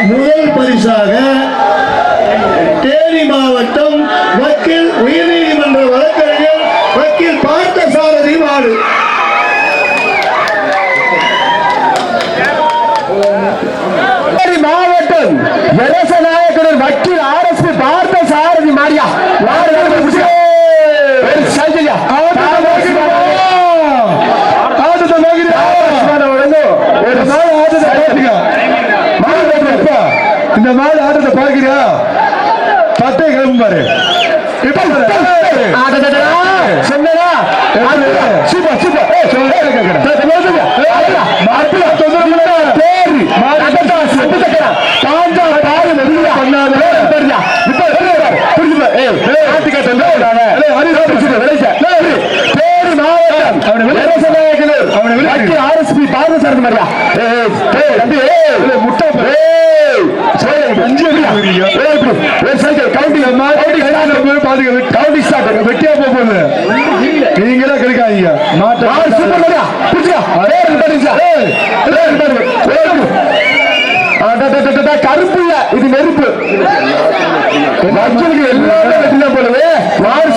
முதல் பரிசாக தேனி மாவட்டம் வக்கீல் உயர்நீதிமன்ற வழக்கறிஞர் வக்கீல் பார்த்த சாரதி மாடு மாவட்டம் அரசநாயகர் வக்கீல் ஆர் எஸ் பார்த்த சாரதி மாரியா ஒரு நாள் இந்த மாடு ஆட்டத்தை பார்க்கிறியா? பட்டை கிளம்பு பாரு. இப்ப ஆட்டத்தை சொன்னதா போகுது. கிடைக்காதீங்க. மாட்டா கருப்பு இது நெருப்பு. எல்லாமே போலவே வார்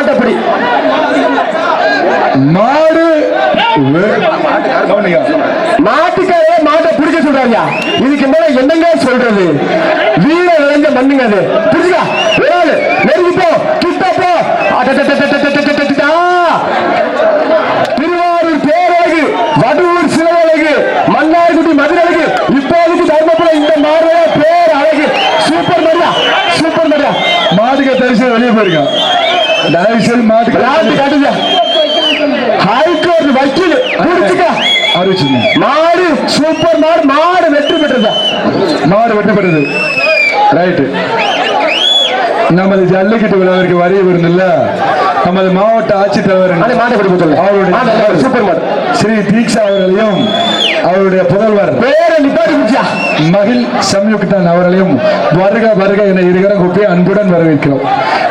மாட்டப்படி. மாடு மாட்டுக்காரே மாட்டை பிடிக்க சொல்றாங்க இதுக்கு மேல என்னங்க சொல்றது? வீர விளைஞ்ச மண்ணுங்க அது. புரிஞ்சுக்கா வேறு நெருங்கி போ. கிட்ட போ. திருவாரூர் பேரழகு வடூர் சிலவழகு மன்னார்குடி மதுரழகு இப்போதைக்கு தர்மபுரம் இந்த மாறுவே பேர் அழகு சூப்பர் மரியா சூப்பர் மரியா மாதுக்க தரிசனம் வெளியே போயிருக்கான் ஹைகோர்ட் வக்கீல் புடிச்சுக்க அறிவிச்சுங்க மாடு சூப்பர் மாடு மாடு வெற்றி பெற்றது. மாடு வெற்றி பெற்றது. ரைட்டு. நமது ஜல்லிக்கட்டு விழாவிற்கு வரிய விருந்தில்ல நமது மாவட்ட ஆட்சித்தலைவர் அவருடைய சூப்பர் மாடு. ஸ்ரீ தீக்ஷா அவர்களையும் அவருடைய புதல்வர் மகிழ் சம்யுக்தன் அவர்களையும் வருக வருக என இருகரம் கூப்பி அன்புடன் வரவேற்கிறோம்.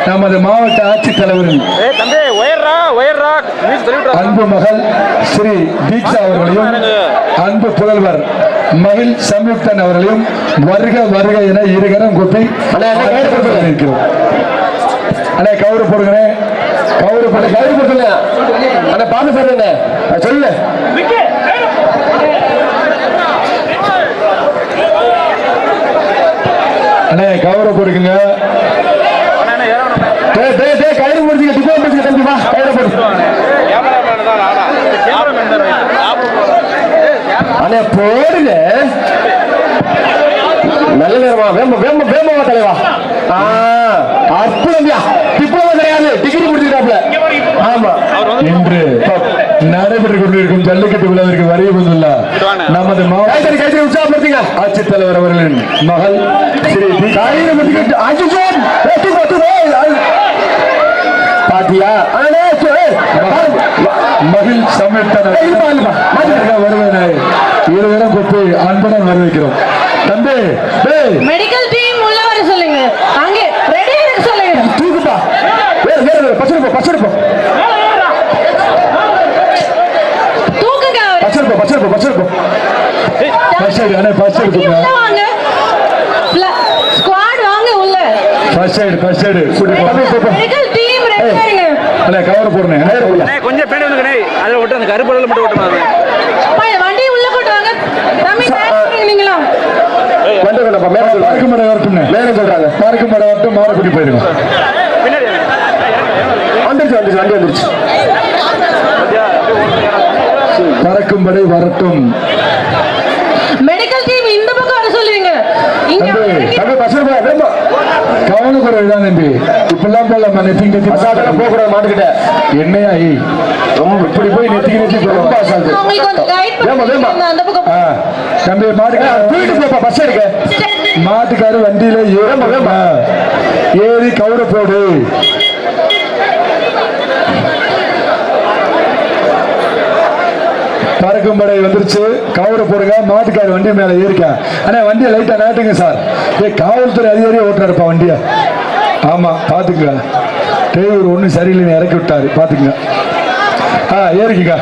நமது மாவட்ட ஆட்சித்தலைவரின் அன்பு மகள் ஸ்ரீ தீக்ஷா அவர்களையும் அன்பு புதல்வர் மகிழ் சம்யுக்தன் அவர்களையும் வருக வருக என இருகரம் கூப்பி இருக்கிறோம் அண்ணே கவுரு போடுங்கண்ணே. கவுரு போடு கவுரு போடுங்க அண்ணே பாத்து சொல்லுங்க. சொல்லு அண்ணே கவுரு போடுங்க டேய் டேய் டேய் கயிறு முடிச்சுக்க டிப்போ முடிச்சுக்க தம்பி வா கயிறு போடு. அண்ணே போடுங்க. நல்ல நேரமா வேம வேம வேமவா தலைவா. ஆ அற்புதம்யா டிப்ளமா கிடையாது. டிகிரி முடிச்சிருக்காப்ல ஆமா. இன்று நடைபெற்றுக் கொண்டிருக்கும் ஜல்லிக்கட்டு விழாவிற்கு வரைய வந்துள்ள நமது மாவட்ட உற்சாகப்படுத்துங்க. ஆட்சித்தலைவர் அவர்களின் மகள் பாத்தியா? மகிழ் சமயத்தன வருவதை இருவரும் கூப்பி அன்புடன் வரவேற்கிறோம். தம்பி டேய். மெடிக்கல் டீம் உள்ள வர சொல்லுங்க. அங்கே ரெடி இருக்க சொல்லுங்க. தூக்குப்பா வேற வேற ஃபர்ஸ்ட் அண்ணே ஃபர்ஸ்ட் எய்ட் ஸ்குவாட் வாங்க. உள்ள. ஃபர்ஸ்ட் எய்ட் ஃபர்ஸ்ட் எய்ட் கூட்டி போங்க டீம் ரெடி பண்ணுங்க அண்ணே கவர் போடுங்க. அண்ணே கொஞ்சம் பின்னாடி வந்து அண்ணே. அதுல விட்டு அந்த கருப்பு மட்டும் விட்டுறாங்க அப்பா வண்டி உள்ள கொண்டு வாங்க. தம்பி நீங்களா வண்டி கொண்டு மேல சொல்றாங்க மேல சொல்றாங்க தான் தம்பி இப்பெல்லாம் போலாமா நெத்திக்கு நெத்தி அசால்ட்டா போக கூடாது மாட்டுக்கிட்ட. என்னையா ஐ ரொம்ப இப்படி போய் நெத்திக்கு நெத்தி ரொம்ப அசால்ட் தம்பி மாட்டுக்கு வீட்டு போப்பா பஸ் இருக்கு மாட்டுக்காரு வண்டியில ஏறமா வேமா ஏறி கவுட போடு. பறக்கும் படை வந்துருச்சு. காவல போடுங்க. மாட்டுக்கார் வண்டி மேலே ஏறிக்க. ஆனா வண்டியை லைட்டாக நாட்டுங்க சார். ஏ காவல்துறை அதிகாரியே ஓட்டுறாருப்பா வண்டியை. ஆமா பாத்துங்க டிரைவர் ஒன்றும் சரியில்லைன்னு இறக்கி விட்டாரு. பாத்துங்க ஆ ஏறிக்குங்க.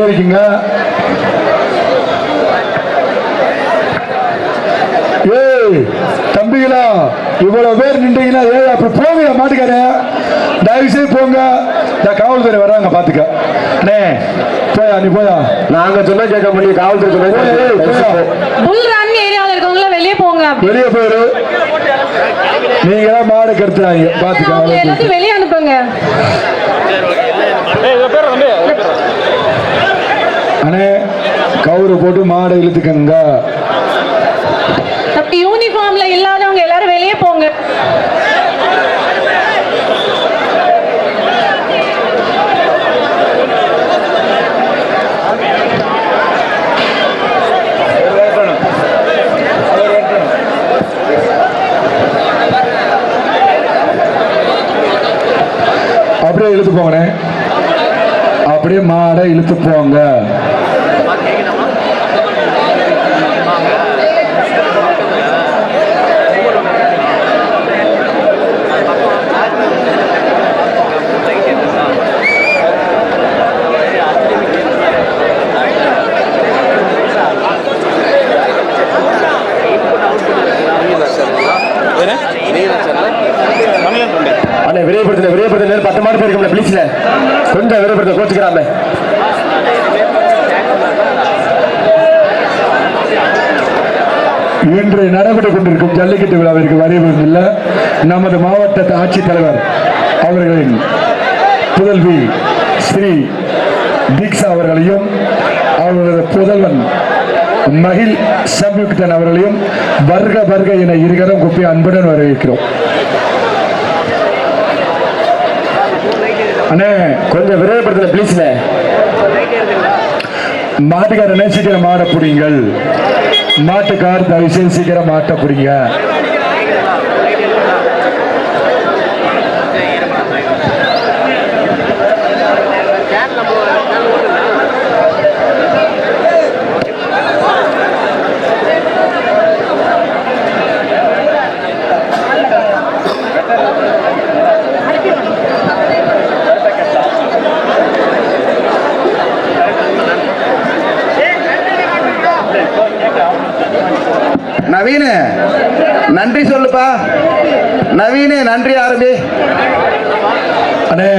ஏறிக்குங்க. ஏய் தம்பிகளா இவ்வளவு பேர் நின்றீங்களா ஏய் அப்படி போங்க மாட்டுக்காரு. தயவு செய்து போங்க. இந்த காவல்துறை வர்றாங்க பாத்துக்க. அண்ணே போயா நீ போயா? நாங்க சொன்னா கேட்க முடியும் காவல்துறை போங்க. வெளியே போயிரு. நீங்க தான் மாடு கெடுத்துறாங்க அவங்க பாத்துக்க வெளியே அனுப்புங்க. அண்ணே கவுரு போட்டு மாடை இழுத்துக்கங்க அப்படி யூனிஃபார்ம்ல இல்லாதவங்க எல்லாரும் வெளியே போங்க அப்படியே இழுத்து போங்கண்ணே. அப்படியே மாடை இழுத்து போங்க அண்ணே விரைவுபடுத்த விரைவுபடுத்த நேரம் பத்து மாடு போயிருக்கோம்ல ப்ளீஸ்ல கொஞ்சம் விரைவுபடுத்த கோச்சுக்கிறாம இன்று நடைபெற்றுக் கொண்டிருக்கும் ஜல்லிக்கட்டு விழாவிற்கு வருவதில் நமது மாவட்ட ஆட்சித்தலைவர் அவர்களின் புதல்வி ஸ்ரீ தீக்ஷா அவர்களையும் அவர்களது புதல்வன் மகிழ் சம்யுக்தன் அவர்களையும் வர்க வர்க என இருகரம் குப்பி அன்புடன் வரவேற்கிறோம். அண்ணே கொஞ்சம் விரைவுபடுத்த ப்ளீஸ்ல மாட்டுக்காரனே சீக்கிரம் மாட பிடிங்கள்? மாட்டுக்கார் தயவு செய்து சீக்கிரம் மாட்ட பிடிங்க. நவீனு நன்றி சொல்லுப்பா. நவீனு நன்றி ஆரம்பி. அண்ணே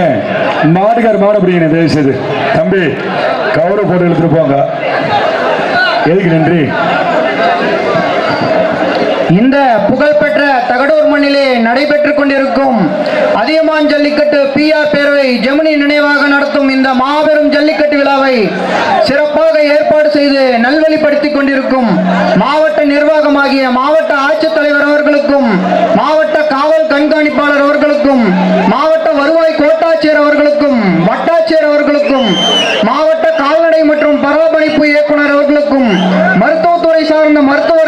மாட்டுக்கார் மாட பிடிங்க தம்பி கவுரை போட்டு எடுத்துட்டு போங்க. எதுக்கு நன்றி? இந்த புகழ்பெற்ற தகடூர் மண்ணிலே நடைபெற்றுக் கொண்டிருக்கும் அதியமான் ஜல்லிக்கட்டு பிஆர் பேரவை ஜெமினி நினைவாக நடத்தும் இந்த மாபெரும் ஜல்லிக்கட்டு விழாவை சிறப்பாக ஏற்பாடு செய்து நல்வழிப்படுத்திக் கொண்டிருக்கும் மாவட்ட நிர்வாகமாகிய மாவட்ட ஆட்சித்தலைவர் அவர்களுக்கும் மாவட்ட காவல் கண்காணிப்பாளர் அவர்களுக்கும் மாவட்ட வருவாய் கோட்டாட்சியர் அவர்களுக்கும் வட்டாட்சியர் அவர்களுக்கும் மாவட்ட கால்நடை மற்றும் பராமரிப்பு இயக்குனர் அவர்களுக்கும் மருத்துவத்துறை சார்ந்த மருத்துவ